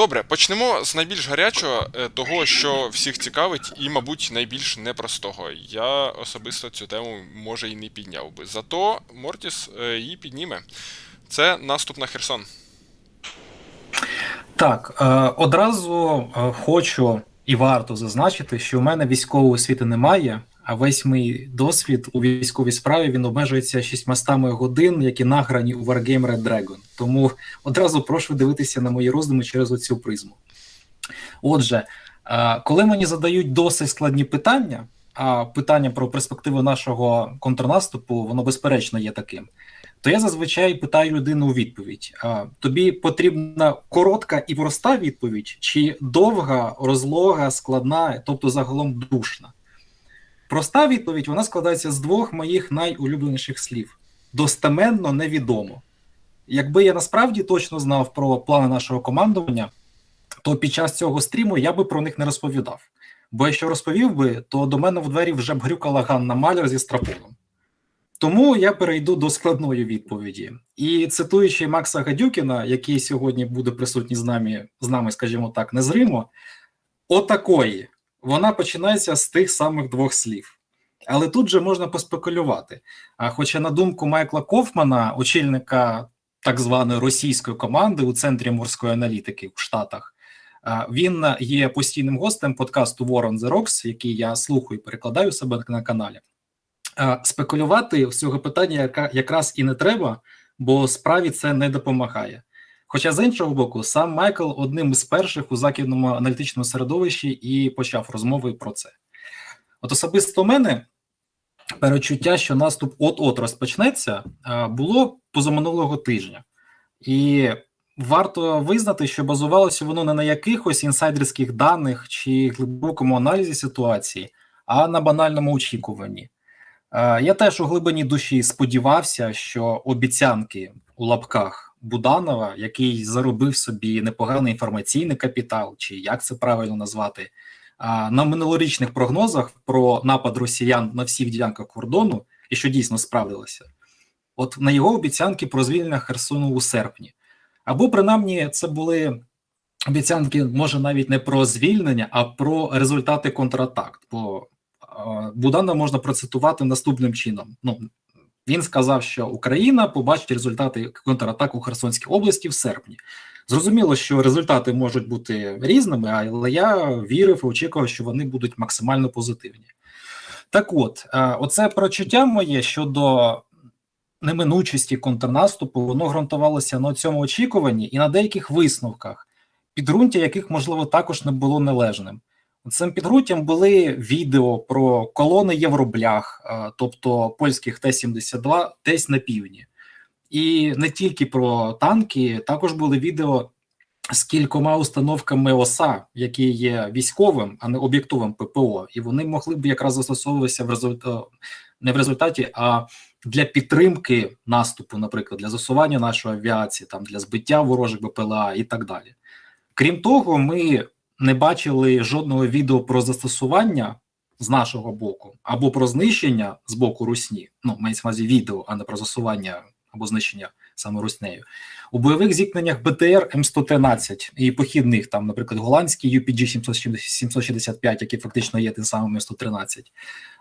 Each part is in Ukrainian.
Добре, почнемо з найбільш гарячого, е, того, що всіх цікавить, і, мабуть, найбільш непростого. Я особисто цю тему може і не підняв би. Зато Мортіс е, її підніме. Це наступ на Херсон. Так, е, одразу хочу і варто зазначити, що у мене військової освіти немає, весь мій досвід у військовій справі він обмежується 600 годин, які награні у Wargame Red Dragon. Тому одразу прошу дивитися на мої роздуми через оцю призму. Отже, коли мені задають досить складні питання, а питання про перспективи нашого контрнаступу, воно безперечно є таким то я зазвичай питаю людину у відповідь: а, тобі потрібна коротка і проста відповідь, чи довга, розлога, складна, тобто загалом душна? Проста відповідь вона складається з двох моїх найулюбленіших слів: достеменно невідомо. Якби я насправді точно знав про плани нашого командування, то під час цього стріму я би про них не розповідав. Бо якщо розповів би, то до мене в двері вже б грюкала Ганна Маляр зі страпоном. Тому я перейду до складної відповіді. І цитуючи Макса Гадюкіна, який сьогодні буде присутній з нами, з нами, скажімо так, незримо, отакої вона починається з тих самих двох слів. Але тут же можна поспекулювати. А хоча, на думку Майкла Кофмана, очільника так званої російської команди у центрі морської аналітики в Штатах, він є постійним гостем подкасту War on the Rocks, який я слухаю і перекладаю себе на каналі. Спекулювати з цього питання якраз і не треба, бо справі це не допомагає. Хоча з іншого боку, сам Майкл одним із перших у західному аналітичному середовищі і почав розмови про це. От особисто мене перечуття, що наступ от-от розпочнеться, було позаминулого тижня, і варто визнати, що базувалося воно не на якихось інсайдерських даних чи глибокому аналізі ситуації, а на банальному очікуванні. Я теж у глибині душі сподівався, що обіцянки у лапках Буданова, який заробив собі непоганий інформаційний капітал, чи як це правильно назвати, на минулорічних прогнозах про напад росіян на всіх ділянках кордону, і що дійсно справдилося, от на його обіцянки про звільнення Херсону у серпні. Або принаймні це були обіцянки, може навіть не про звільнення, а про результати контратак. Бо Будана можна процитувати наступним чином. Ну він сказав, що Україна побачить результати контратак у Херсонській області в серпні. Зрозуміло, що результати можуть бути різними, але я вірив і очікував, що вони будуть максимально позитивні. Так, от, оце прочуття моє щодо неминучості контрнаступу, воно ґрунтувалося на цьому очікуванні і на деяких висновках, підґрунтя яких можливо також не було належним. Цим підґрунтям були відео про колони Євроблях, тобто польських Т-72, десь на півдні, і не тільки про танки, також були відео з кількома установками ОСА, які є військовим, а не об'єктовим ППО, і вони могли б якраз застосовуватися в результаті не в результаті, а для підтримки наступу, наприклад, для засування нашої авіації, там для збиття ворожих БПЛА і так далі. Крім того, ми не бачили жодного відео про застосування з нашого боку або про знищення з боку русні. Ну, мається на увазі відео, а не про застосування або знищення саме руснею. У бойових зіткненнях БТР М113 і похідних, там, наприклад, голландський UPG 765, який фактично є тим самим М113.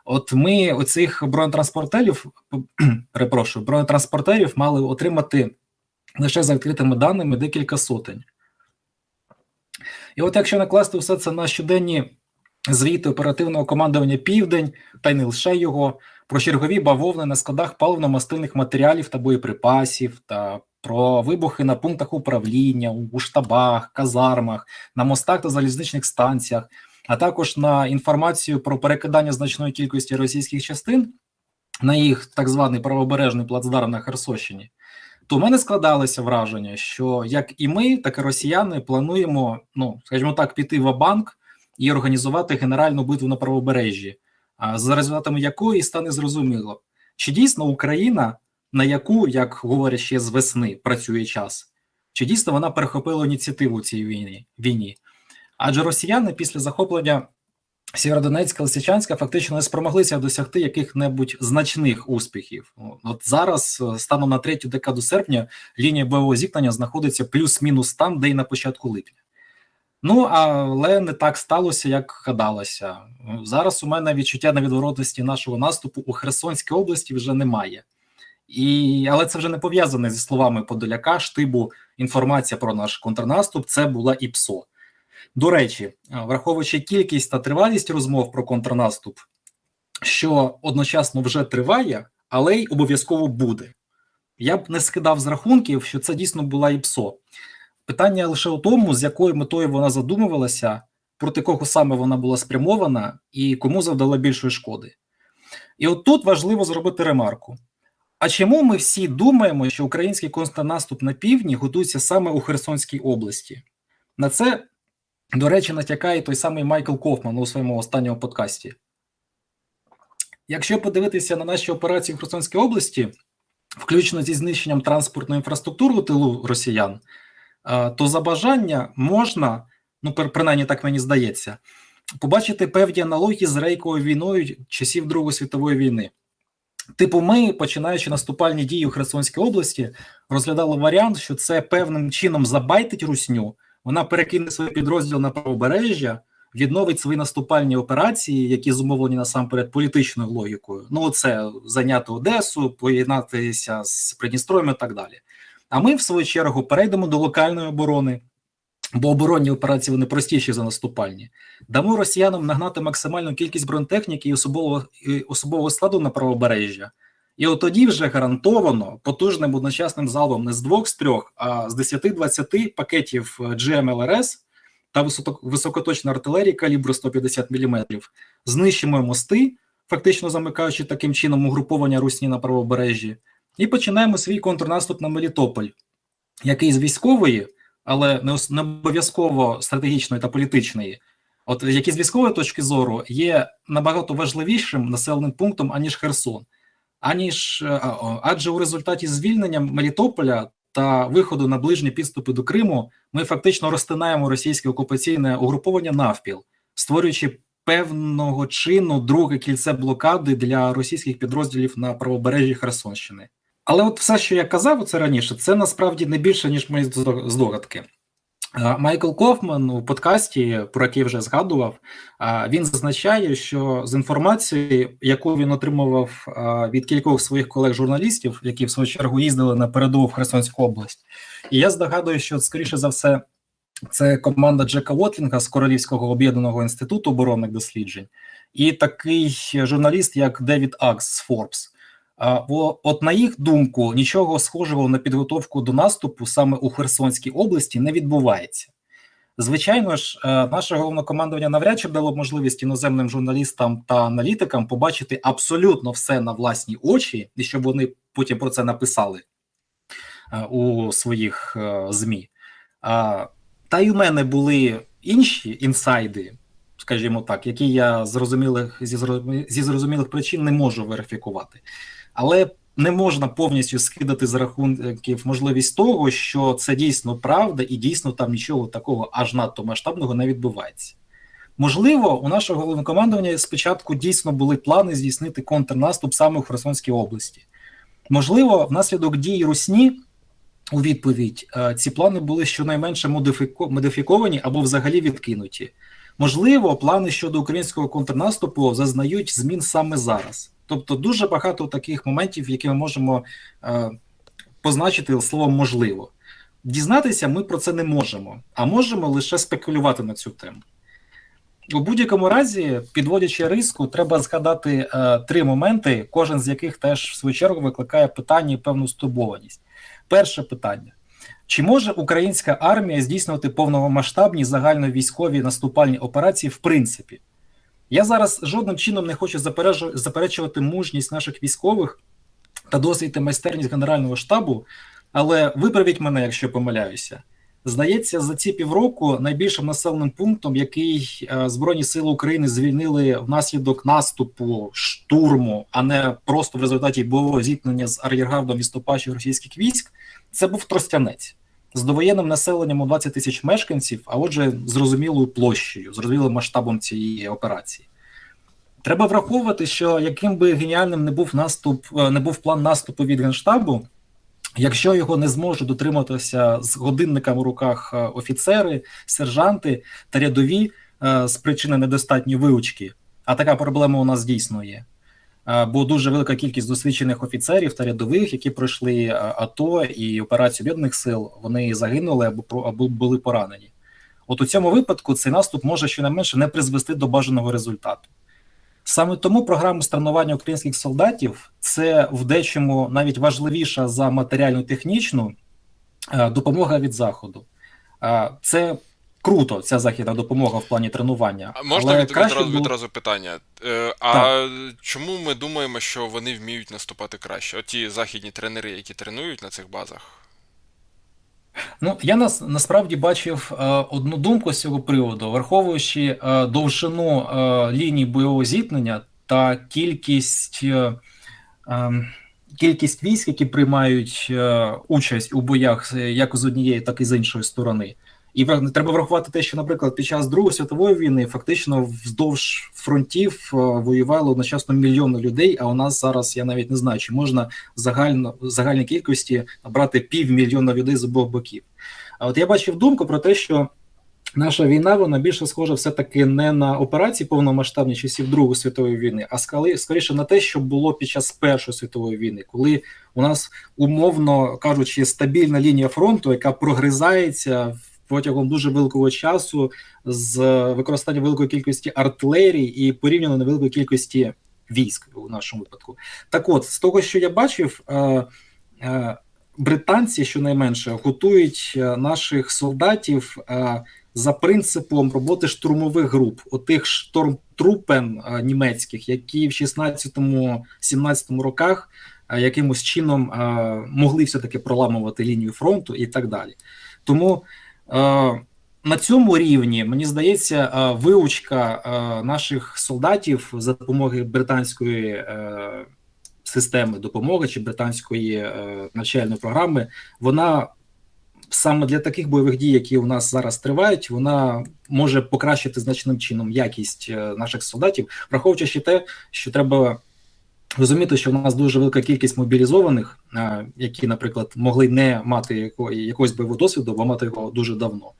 От ми оцих бронетранспортерів, перепрошую, бронетранспортерів мали отримати лише за відкритими даними декілька сотень. І от якщо накласти все це на щоденні звіти оперативного командування Південь, та й не лише його, про чергові бавовни на складах паливно-мастильних матеріалів та боєприпасів, та про вибухи на пунктах управління, у штабах, казармах, на мостах та залізничних станціях, а також на інформацію про перекидання значної кількості російських частин на їх так званий правобережний плацдарм на Херсонщині то в мене складалося враження, що як і ми, так і росіяни плануємо, ну скажімо так, піти в банк і організувати генеральну битву на правобережжі, за результатами якої стане зрозуміло, чи дійсно Україна, на яку, як говорять ще з весни, працює час, чи дійсно вона перехопила ініціативу цій війні війні? Адже росіяни після захоплення Сєвєродонецька, Лисичанська фактично не спромоглися досягти яких-небудь значних успіхів. От зараз, е, станом на третю декаду серпня, лінія бойового зіткнення знаходиться плюс-мінус там, де й на початку липня. Ну, але не так сталося, як гадалося. Зараз у мене відчуття невідворотності нашого наступу у Херсонській області вже немає. І, але це вже не пов'язане зі словами Подоляка, штибу інформація про наш контрнаступ це була і ПСО. До речі, враховуючи кількість та тривалість розмов про контрнаступ, що одночасно вже триває, але й обов'язково буде. Я б не скидав з рахунків, що це дійсно була ІПСО. Питання лише у тому, з якою метою вона задумувалася, проти кого саме вона була спрямована і кому завдала більшої шкоди. І от тут важливо зробити ремарку. А чому ми всі думаємо, що український контрнаступ на півдні готується саме у Херсонській області? На це, до речі, натякає той самий Майкл Кофман у своєму останньому подкасті. Якщо подивитися на наші операції в Херсонській області, включно зі знищенням транспортної інфраструктури у тилу росіян, то за бажання можна, ну принаймні так мені здається, побачити певні аналогії з рейковою війною часів Другої світової війни. Типу, ми, починаючи наступальні дії у Херсонській області, розглядали варіант, що це певним чином забайтить русню, вона перекине свій підрозділ на правобережжя, відновить свої наступальні операції, які зумовлені насамперед політичною логікою. Ну, це зайняти Одесу, поєднатися з Придністров'ям і так далі. А ми, в свою чергу, перейдемо до локальної оборони, бо оборонні операції вони простіші за наступальні. Дамо росіянам нагнати максимальну кількість бронетехніки і особового, і особового складу на правобережжя. І от тоді вже гарантовано потужним одночасним залпом не з двох з трьох, а з 10-20 пакетів GMLRS та високоточної артилерії калібру 150 мм знищимо мости, фактично замикаючи таким чином угруповання русні на правобережжі, і починаємо свій контрнаступ на Мелітополь, який з військової, але не обов'язково стратегічної та політичної, от який з військової точки зору є набагато важливішим населеним пунктом, аніж Херсон. Аніж адже у результаті звільнення Мелітополя та виходу на ближні підступи до Криму ми фактично розтинаємо російське окупаційне угруповання навпіл, створюючи певного чину друге кільце блокади для російських підрозділів на правобережжі Херсонщини. Але от все, що я казав це раніше, це насправді не більше ніж мої здогадки. Майкл Кофман у подкасті, про який вже згадував, він зазначає, що з інформацією, яку він отримував від кількох своїх колег-журналістів, які в свою чергу їздили на передову в Херсонську область, і я здогадую, що скоріше за все це команда Джека Вотлінга з Королівського об'єднаного інституту оборонних досліджень, і такий журналіст, як Девід Акс з Forbes. От на їх думку, нічого схожого на підготовку до наступу саме у Херсонській області не відбувається. Звичайно ж, наше головнокомандування навряд чи дало можливість іноземним журналістам та аналітикам побачити абсолютно все на власні очі, і щоб вони потім про це написали у своїх ЗМІ. Та й у мене були інші інсайди, скажімо так, які я зрозумілих зі зрозумілих причин не можу верифікувати але не можна повністю скидати з рахунків можливість того, що це дійсно правда, і дійсно там нічого такого аж надто масштабного не відбувається. Можливо, у нашого головнокомандування спочатку дійсно були плани здійснити контрнаступ саме у Херсонській області. Можливо, внаслідок дій Русні у відповідь ці плани були щонайменше модифіковані або взагалі відкинуті. Можливо, плани щодо українського контрнаступу зазнають змін саме зараз. Тобто, дуже багато таких моментів, які ми можемо е, позначити словом можливо. Дізнатися ми про це не можемо, а можемо лише спекулювати на цю тему. У будь-якому разі, підводячи риску, треба згадати е, три моменти, кожен з яких теж в свою чергу викликає питання і певну стурбованість. Перше питання: чи може українська армія здійснювати повномасштабні загальновійськові наступальні операції в принципі? Я зараз жодним чином не хочу заперечувати мужність наших військових та досвід і майстерність Генерального штабу, але виправіть мене, якщо помиляюся. Здається, за ці півроку найбільшим населеним пунктом, який е, Збройні Сили України звільнили внаслідок наступу, штурму, а не просто в результаті бойового зіткнення з ар'єргардом відступаючих російських військ, це був Тростянець з довоєнним населенням у 20 тисяч мешканців, а отже, зрозумілою площею, зрозумілим масштабом цієї операції. Треба враховувати, що яким би геніальним не був наступ, е, не був план наступу від Генштабу, Якщо його не зможуть дотриматися з годинниками в руках е, офіцери, сержанти та рядові е, з причини недостатньої вивчки, а така проблема у нас дійсно є. Е, Бо дуже велика кількість досвідчених офіцерів та рядових, які пройшли е, АТО і операцію об'єднаних сил, вони загинули або або були поранені. От у цьому випадку цей наступ може щонайменше не призвести до бажаного результату. Саме тому програма з тренування українських солдатів це в дечому навіть важливіша за матеріальну технічну е, допомога від заходу. Це круто, ця західна допомога в плані тренування. А можна але від, краще відразу, було- відразу питання? Е, а чому ми думаємо, що вони вміють наступати краще? От ті західні тренери, які тренують на цих базах. Ну, я нас насправді бачив е, одну думку з цього приводу, враховуючи е, довжину е, ліній бойового зіткнення та кількість, е, е, кількість військ, які приймають е, участь у боях е, як з однієї, так і з іншої сторони. І треба врахувати те, що, наприклад, під час Другої світової війни фактично вздовж фронтів е, воювало одночасно мільйони людей. А у нас зараз я навіть не знаю, чи можна загально в загальній кількості набрати півмільйона людей з обох боків. А от я бачив думку про те, що наша війна вона більше схожа все-таки не на операції повномасштабні часів Другої світової війни, а скоріше на те, що було під час Першої світової війни, коли у нас умовно кажучи стабільна лінія фронту, яка прогризається протягом дуже великого часу з використанням великої кількості артилерії і порівняно невеликої кількості військ у нашому випадку. Так от, з того, що я бачив, е, е, британці щонайменше готують е, наших солдатів за принципом роботи штурмових груп, отих штормтрупен німецьких, які в 16-17 роках якимось чином могли все-таки проламувати лінію фронту і так далі. Тому на цьому рівні мені здається, е, вивучка е, наших солдатів за допомогою британської е, системи допомоги чи британської е, навчальної програми, вона саме для таких бойових дій, які у нас зараз тривають, вона може покращити значним чином якість е, наших солдатів, враховуючи те, що треба. Розуміти, що в нас дуже велика кількість мобілізованих, які, наприклад, могли не мати якогось бойового досвіду, або мати його дуже давно.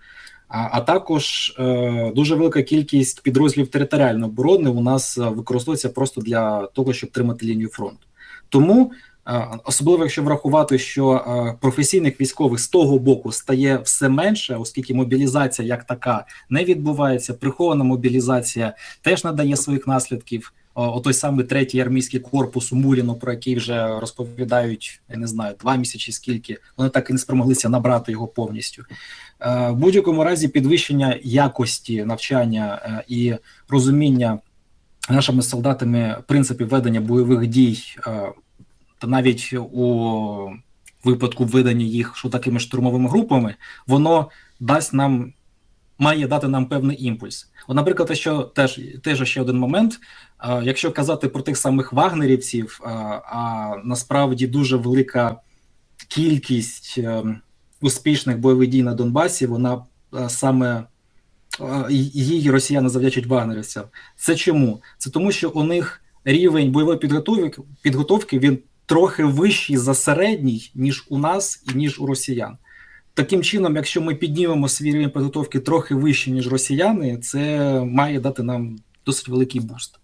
А, а також е, дуже велика кількість підрозділів територіальної оборони у нас е, використовується просто для того, щоб тримати лінію фронту. Тому, е, особливо якщо врахувати, що е, професійних військових з того боку стає все менше, оскільки мобілізація як така не відбувається, прихована мобілізація теж надає своїх наслідків. О, о той самий третій армійський корпус у Муріно, про який вже розповідають, я не знаю, два місяці скільки. Вони так і не спромоглися набрати його повністю. Е, В будь-якому разі підвищення якості навчання е, і розуміння нашими солдатами принципів ведення бойових дій, е, та навіть у випадку ведення їх що такими штурмовими групами, воно дасть нам. Має дати нам певний імпульс. От, наприклад, що теж теж ще один момент. Якщо казати про тих самих вагнерівців, а, насправді дуже велика кількість е, успішних бойових дій на Донбасі, вона е, саме е, її росіяни завдячують вагнерівцям. Це чому? Це тому, що у них рівень бойової підготовки, підготовки він трохи вищий за середній, ніж у нас і ніж у росіян. Таким чином, якщо ми піднімемо свій рівень підготовки трохи вище, ніж росіяни, це має дати нам досить великий буст.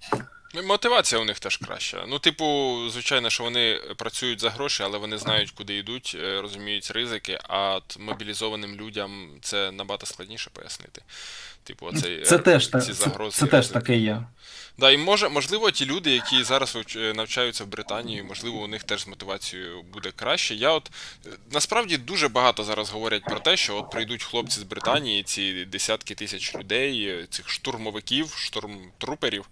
Ну, Мотивація у них теж краща. Ну, типу, звичайно, що вони працюють за гроші, але вони знають, куди йдуть, е, розуміють ризики, а от мобілізованим людям це набагато складніше пояснити. Типу, оцей, Це е, теж ці та- це, загрози. це теж таке є. Да, і може, можливо, ті люди, які зараз е, навчаються в Британії, можливо, у них теж з мотивацією буде краще. Я от насправді дуже багато зараз говорять про те, що от прийдуть хлопці з Британії, ці десятки тисяч людей, цих штурмовиків, штурмтруперів.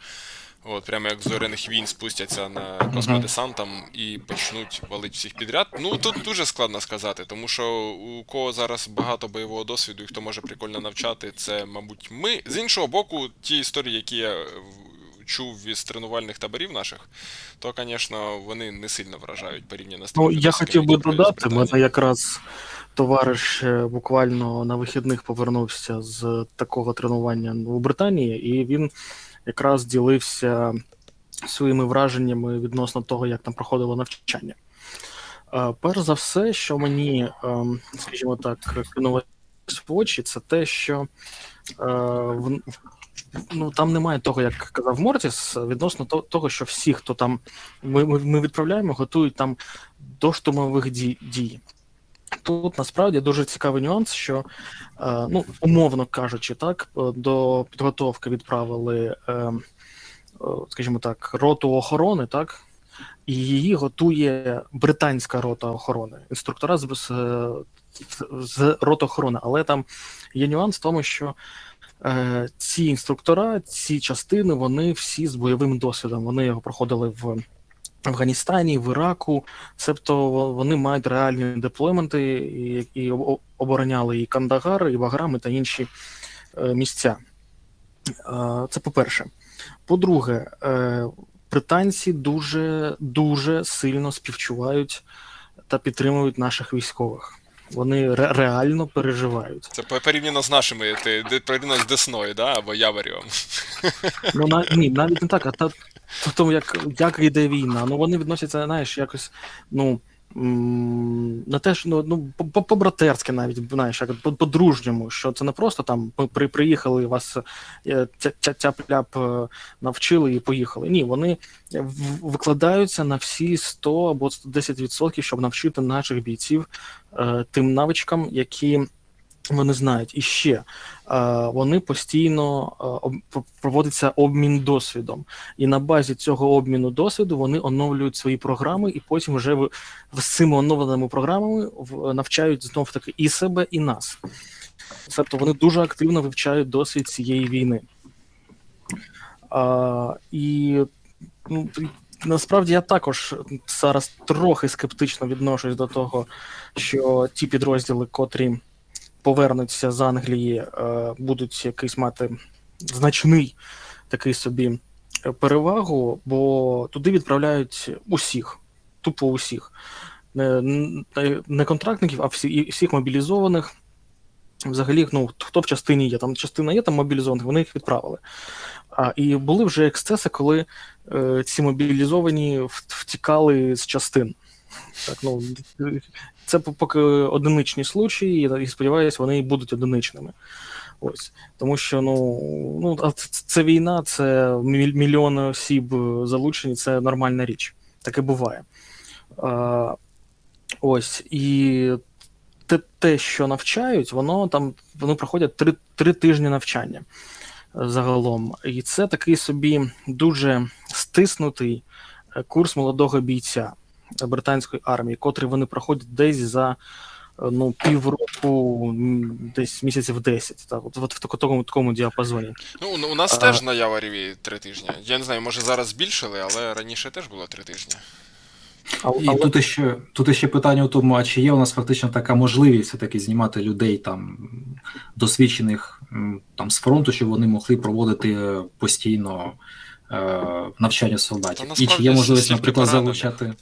От, прямо як зоряних війн спустяться на космодесантом і почнуть валити всіх підряд. Ну тут дуже складно сказати, тому що у кого зараз багато бойового досвіду і хто може прикольно навчати, це, мабуть, ми. З іншого боку, ті історії, які я чув із тренувальних таборів наших, то, звісно, вони не сильно вражають порівняно з тими Ну, я хотів би додати, мене якраз товариш е, буквально на вихідних повернувся з такого тренування у Британії, і він якраз ділився своїми враженнями відносно того, як там проходило навчання. Е, Перш за все, що мені, ем, скажімо так, кинулось в очі, це те, що е, ну, там немає того, як казав Мортіс, відносно то- того, що всі, хто там ми, ми відправляємо, готують там до штурмових дій. Тут насправді дуже цікавий нюанс, що е, ну, умовно кажучи, так, е, до підготовки відправили, е, скажімо так, роту охорони, так, і її готує британська рота охорони, інструктора з, з, роти охорони. Але там є нюанс в тому, що ці інструктора, ці частини, вони всі з бойовим досвідом. Вони його проходили в Афганістані, в Іраку, себто вони мають реальні деплойменти і, і обороняли і Кандагар, і Баграми та інші е, місця. Е, Це по-перше. По-друге, е, британці дуже дуже сильно співчувають та підтримують наших військових. Вони ре- реально переживають. Це порівняно з нашими, ти порівняно з Десною, да? або Яворівом. Ну на ні, навіть не так, а та то, тому як, як йде війна. Ну вони відносяться, знаєш, якось, ну. На те, що ну, ну по- по- по-братерськи навіть, знаєш, як по- по-дружньому, що це не просто там при, приїхали, вас е, тяп-ляп е, навчили і поїхали. Ні, вони викладаються на всі 100 або 110%, щоб навчити наших бійців е, тим навичкам, які вони знають. І ще е, вони постійно е, проводиться обмін досвідом. І на базі цього обміну досвіду вони оновлюють свої програми, і потім вже з цими оновленими програмами навчають знов таки і себе, і нас. Тобто вони дуже активно вивчають досвід цієї війни. Ну, і насправді я також зараз трохи скептично відношусь до того, що ті підрозділи, котрі повернуться з Англії, е, будуть якийсь мати значний такий собі е, перевагу, бо туди відправляють усіх, тупо усіх. Не, контрактників, а всі, всіх мобілізованих. Взагалі, ну, хто в частині є, там частина є там мобілізованих, вони їх відправили. А, і були вже ексцеси, коли е, ці мобілізовані втікали з частин. Так, ну, це по- поки одиничні случаї, і сподіваюся, вони будуть одиничними. Ось. Тому що ну, ну, це, це війна, це мільйони осіб е, залучені, це нормальна річ. Таке буває. А, ось. І те, те, що навчають, воно там вони проходять три, три тижні навчання е, загалом. І це такий собі дуже стиснутий е, курс молодого бійця британської армії, котрий вони проходять десь за е, ну, півроку, десь місяців 10, так, от, от в такому, такому діапазоні. Ну, у- нас А- теж на Яворіві три тижні. Я не знаю, може зараз збільшили, але раніше теж було три тижні. А, І але- тут ще тут ще питання у тому, а чи є у нас фактично така можливість все-таки знімати людей там досвідчених там з фронту, щоб вони могли проводити постійно е, навчання солдатів. Та І чи є можливість, наприклад, залучати.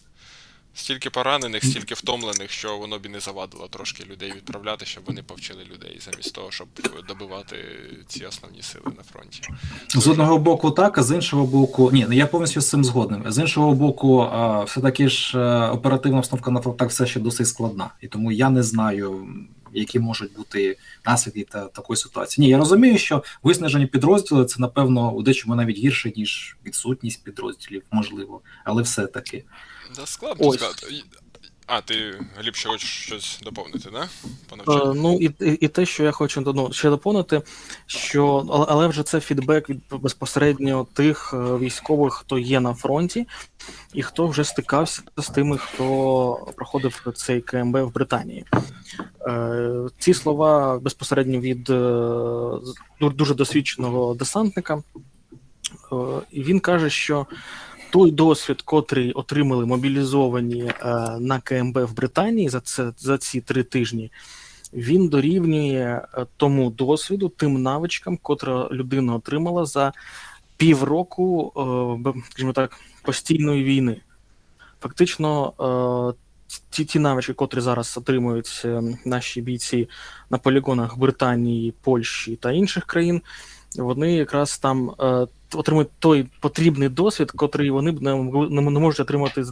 Стільки поранених, стільки втомлених, що воно б і не завадило трошки людей відправляти, щоб вони повчили людей, замість того, щоб добивати ці основні сили на фронті. З одного боку, так, а з іншого боку, ні, ну я повністю з цим згодним. З іншого боку, все-таки ж е, оперативна обстановка на фронтах все ще досить складна. І тому я не знаю, які можуть бути наслідки та такої ситуації. Ні, я розумію, що виснажені підрозділи це, напевно, у дечому навіть гірше, ніж відсутність підрозділів, можливо, але все-таки. Да, складно Ось. сказати. А, ти, Гліб, ще хочеш щось доповнити, да? Е. Ну і, і, і те, що я хочу ну, ще доповнити, що але, але вже це фідбек від безпосередньо тих е, військових, хто є на фронті, і хто вже стикався з тими, хто проходив цей КМБ в Британії. Е, ці слова безпосередньо від е, дуже досвідченого десантника. Е, і він каже, що той досвід, котрий отримали мобілізовані е, на КМБ в Британії за це за ці три тижні, він дорівнює е, тому досвіду, тим навичкам, котра людина отримала за півроку, е, скажімо так, постійної війни. Фактично, е, ті, ті навички, котрі зараз отримують е, наші бійці на полігонах Британії, Польщі та інших країн, вони якраз там е, отримують той потрібний досвід, котрий вони б не, не, не можуть отримати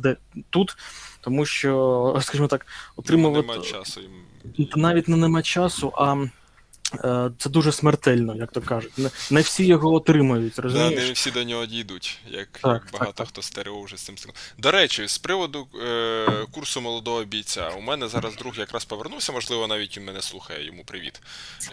тут, тому що, скажімо так, отримувати Нема часу їм. навіть не нема часу, а це дуже смертельно, як то кажуть. Не, не всі його отримають, Да, розумієш? не всі до нього дійдуть, як, Так, як багато так. хто з ТРО вже з цим стикнув. До речі, з приводу е, курсу молодого бійця, у мене зараз друг якраз повернувся, можливо, навіть він мене слухає, йому привіт.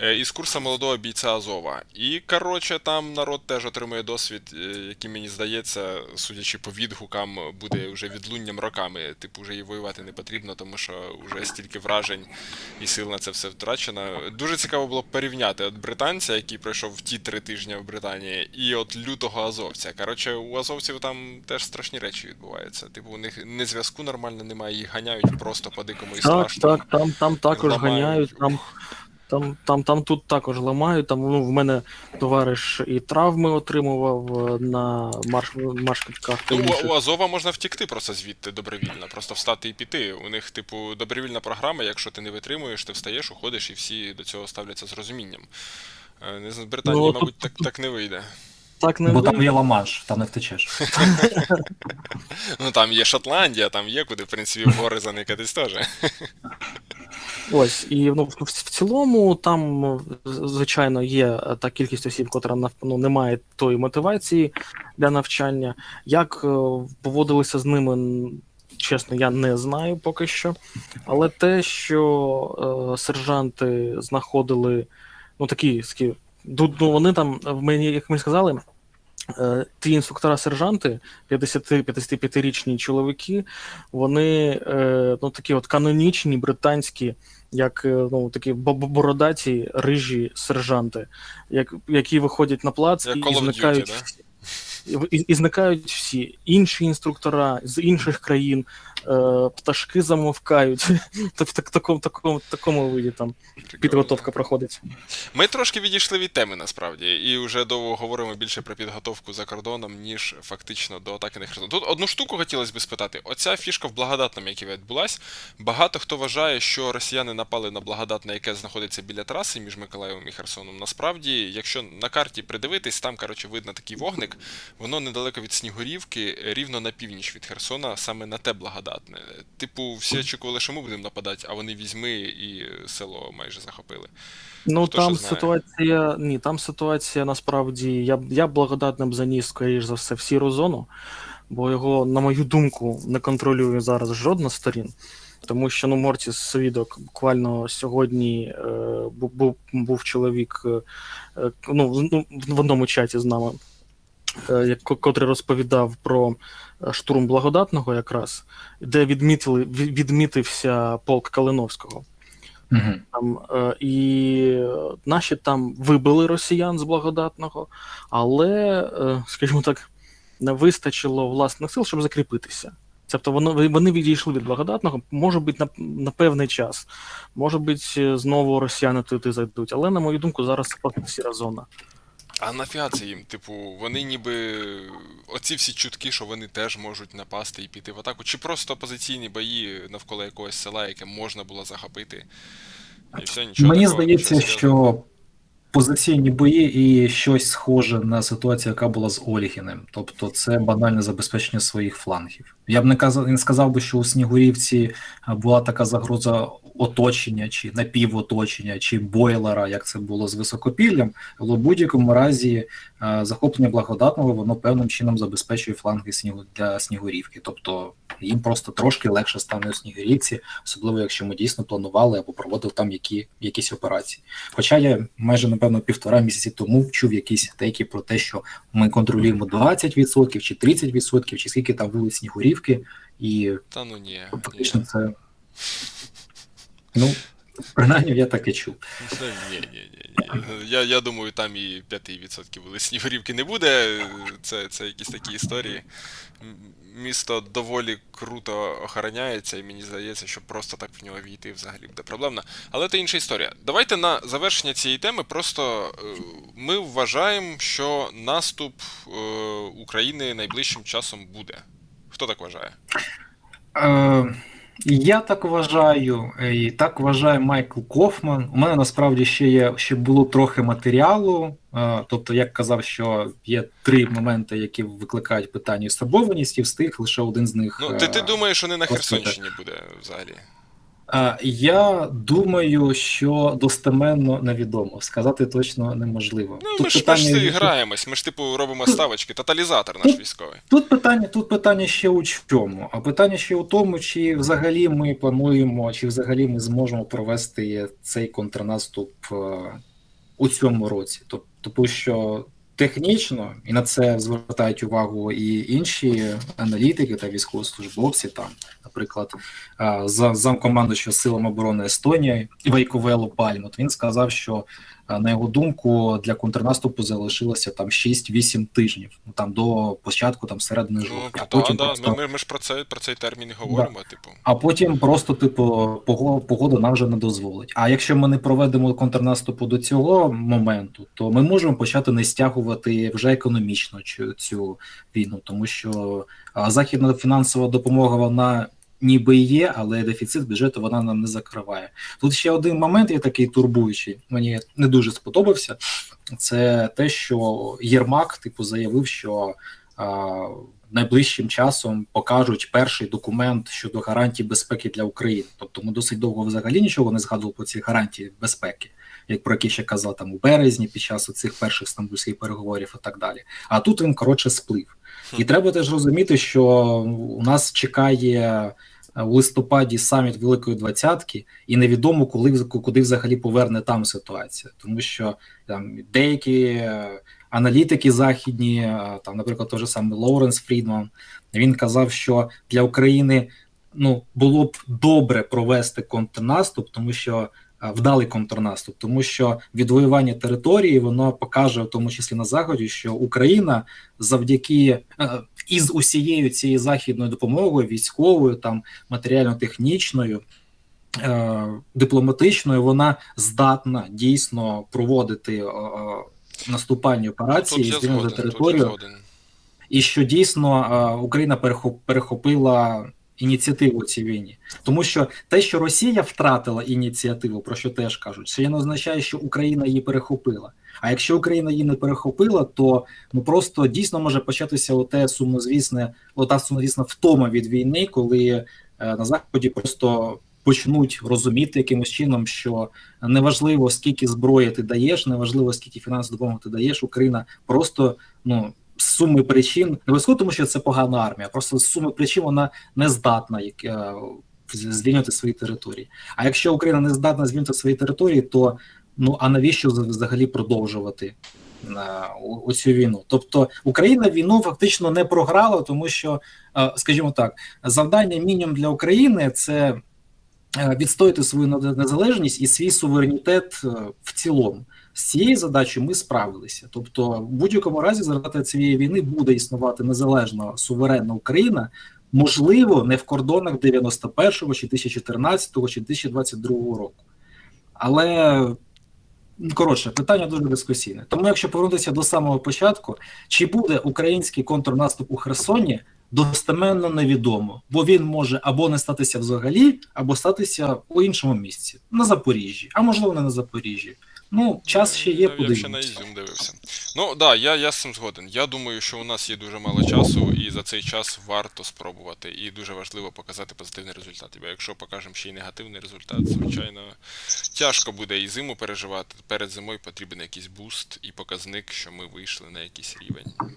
Е, із курсу молодого бійця Азова. І коротше, там народ теж отримує досвід, е, який мені здається, судячи по відгукам, буде вже відлунням роками. Типу, вже і воювати не потрібно, тому що вже стільки вражень і сил на це все втрачено. Дуже цікаво було порівняти от британця, який пройшов ті три тижні в Британії, і от лютого азовця. Коротше, у азовців там теж страшні речі відбуваються. Типу, у них не зв'язку нормально немає, їх ганяють просто по дикому і Так, страшно. так, там, там також ганяють, там, там, там, там тут також ламають. Там ну, в мене товариш і травми отримував е, на марш, маршрутках. та Ну, у, у Азова можна втікти просто звідти добровільно, просто встати і піти. У них, типу, добровільна програма, якщо ти не витримуєш, ти встаєш, уходиш, і всі до цього ставляться з розумінням. Е, Не знаю, в Британії, Ну, тут- мабуть, так, так не вийде. Так не Бо там є ламанш, там не втечеш. Ну там є Шотландія, там є куди, в принципі, в гори заникатись теж. Ось, і ну, в, в цілому там, звичайно, є е, та кількість осіб, котра ну, не має тої мотивації для навчання. Як е, поводилися з ними, чесно, я не знаю поки що. Але те, що е, сержанти знаходили, ну такі, такі ну, вони там, в мені, як мені сказали, е, ті інструктора-сержанти, 50-55-річні чоловіки, вони е, ну, такі от канонічні британські, як е, ну, такі бо- бо- бородаті рижі сержанти, як, які виходять на плац Як і, of Duty, зникають. да? І, і зникають всі інші інструктора з інших країн, е, пташки замовкають. Тобто в такому, такому, такому виді там підготовка проходить. Ми трошки відійшли від теми насправді, і вже довго говоримо більше про підготовку за кордоном, ніж фактично до атаки на Херсон. Тут одну штуку хотілося б спитати: оця фішка в благодатному, яка відбулась. Багато хто вважає, що росіяни напали на благодатне, яке знаходиться біля траси між Миколаєвом і Херсоном. Насправді, якщо на карті придивитись, там коротше видно такий вогник. Воно недалеко від Снігурівки, рівно на північ від Херсона, саме на те благодатне. Типу, всі очікували, що ми будемо нападати, а вони візьми і село майже захопили. Ну Хто там ситуація. Ні, там ситуація насправді. Я, я благодатним заніс, скоріш за все, в сіру зону, бо його, на мою думку, не контролює зараз жодна сторін. Тому що ну, Мортіс свідок буквально сьогодні е, був, був, чоловік е, е, ну, в- ну, в одному чаті з нами, котрий розповідав про е, штурм благодатного, якраз, де відмітили, відмітився полк Калиновського. Угу. Там, е, і е, наші там вибили росіян з благодатного, але, е, скажімо так, не вистачило власних сил, щоб закріпитися. Тобто воно, вони відійшли від благодатного, може бути на, на певний час, може бути, знову росіяни туди зайдуть. Але, на мою думку, зараз це просто сіра зона. А нафіга це їм? Типу, вони ніби. Оці всі чутки, що вони теж можуть напасти і піти в атаку, чи просто позиційні бої навколо якогось села, яке можна було захопити. І все, нічого Мені такого, здається, нічого що позиційні бої і щось схоже на ситуацію, яка була з Олігіним. Тобто це банальне забезпечення своїх флангів. Я б не казав, не сказав би, що у Снігурівці була така загроза оточення, чи напівоточення, чи бойлера, як це було з високопіллям, але в будь-якому разі а, захоплення благодатного воно певним чином забезпечує фланги снігу для Снігурівки. Тобто їм просто трошки легше стане у Снігурівці, особливо якщо ми дійсно планували або проводили там які, якісь операції. Хоча я майже напевно півтора місяці тому чув якісь теки про те, що ми контролюємо 20% чи 30%, чи скільки там вулиць Снігурівки, і Та ну ні. фактично це. Ну, принаймні я так і чув. Ні, ні, ні. Я, я думаю, там і 5% були снігурівки не буде. Це, це якісь такі історії. Місто доволі круто охороняється, і мені здається, що просто так в нього війти взагалі буде проблемно. Але це інша історія. Давайте на завершення цієї теми. Просто е, ми вважаємо, що наступ е, України найближчим часом буде. Хто так вважає? Я так вважаю, е, і так вважає Майкл Кофман. У мене насправді ще є ще було трохи матеріалу. е, Тобто, як казав, що є три моменти, які викликають питання істребованість, і встиг лише один з них. Ну, ти, ти е, думаєш, що не на Херсонщині буде взагалі? Е, Я думаю, що достеменно невідомо. Сказати точно неможливо. Ну, ми ж, ми ж граємось, ми ж типу робимо ставочки, тоталізатор наш військовий. Тут питання, тут питання ще у чому? А питання ще у тому, чи взагалі ми плануємо, чи взагалі ми зможемо провести цей контрнаступ е, у цьому році. Тоб- Тому що технічно, і на це звертають увагу і інші аналітики та військовослужбовці, там, наприклад, за замкомандуючого силам оборони Естонії Вейковелу Пальмут, він сказав, що на його думку, для контрнаступу залишилося там 6-8 тижнів, ну там до початку там середини Ну, жовтня. а так, потім да, просто, ми, ми, ми ж про це про цей термін і говоримо, типу. а потім просто, типу, пого- погода нам вже не дозволить. А якщо ми не проведемо контрнаступу до цього моменту, то ми можемо почати не стягувати вже економічно цю, цю війну, тому що західна фінансова допомога вона. Ніби є, але дефіцит бюджету вона нам не закриває. Тут ще один момент є такий турбуючий. Мені не дуже сподобався. Це те, що Єрмак, типу, заявив, що а, найближчим часом покажуть перший документ щодо гарантій безпеки для України. Тобто ми досить довго взагалі нічого не згадували про ці гарантії безпеки, як про які ще казав там у березні під час цих перших стамбульських переговорів і так далі. А тут він коротше сплив. І треба теж розуміти, що у нас чекає е, у листопаді саміт Великої Двадцятки, і невідомо, коли куди взагалі поверне там ситуація, тому що там деякі е, аналітики західні, е, там, наприклад, той же самий Лоуренс Фрідман, він казав, що для України ну було б добре провести контрнаступ, тому що вдалий контрнаступ, тому що відвоювання території воно покаже, в тому числі на заході, що Україна завдяки е, із усією цією західною допомогою, військовою, там матеріально-технічною. е, Дипломатичною вона здатна дійсно проводити е, е, наступальні операції, згоден, тут територію, і що дійсно е, Україна перехоп- перехопила ініціативу цій війні, тому що те, що Росія втратила ініціативу, про що теж кажуть, це не означає, що Україна її перехопила. А якщо Україна її не перехопила, то ну просто дійсно може початися оте сумнозвісне, ота сумнозвісна втома від війни, коли е, на заході просто почнуть розуміти якимось чином, що неважливо скільки зброї ти даєш, неважливо скільки фінансової допомоги ти даєш, Україна просто ну суми причин не обов'язково тому, що це погана армія, просто з суми причин вона не здатна як, е, звільнити свої території. А якщо Україна не здатна звільнити свої території, то ну а навіщо взагалі продовжувати у, у війну? Тобто Україна війну фактично не програла, тому що, е, скажімо так, завдання мінімум для України це е, відстояти свою незалежність і свій суверенітет е, в цілому. З цією задачею ми справилися. Тобто, в будь-якому разі, за результати цієї війни буде існувати незалежна суверенна Україна, можливо, не в кордонах 91-го, чи 2014-го, чи 2022 року. Але коротше, питання дуже дискусійне. Тому, якщо повернутися до самого початку, чи буде український контрнаступ у Херсоні, достеменно невідомо, бо він може або не статися взагалі, або статися у іншому місці, на Запоріжжі, а можливо, не на Запоріжжі. Ну, час ще є, Я, я ще на. Ізюм дивився. Ну так, да, я, я з цим згоден. Я думаю, що у нас є дуже мало часу, і за цей час варто спробувати. І дуже важливо показати позитивний результат. Бо якщо покажемо ще й негативний результат, звичайно, тяжко буде і зиму переживати. Перед зимою потрібен якийсь буст і показник, що ми вийшли на якийсь рівень.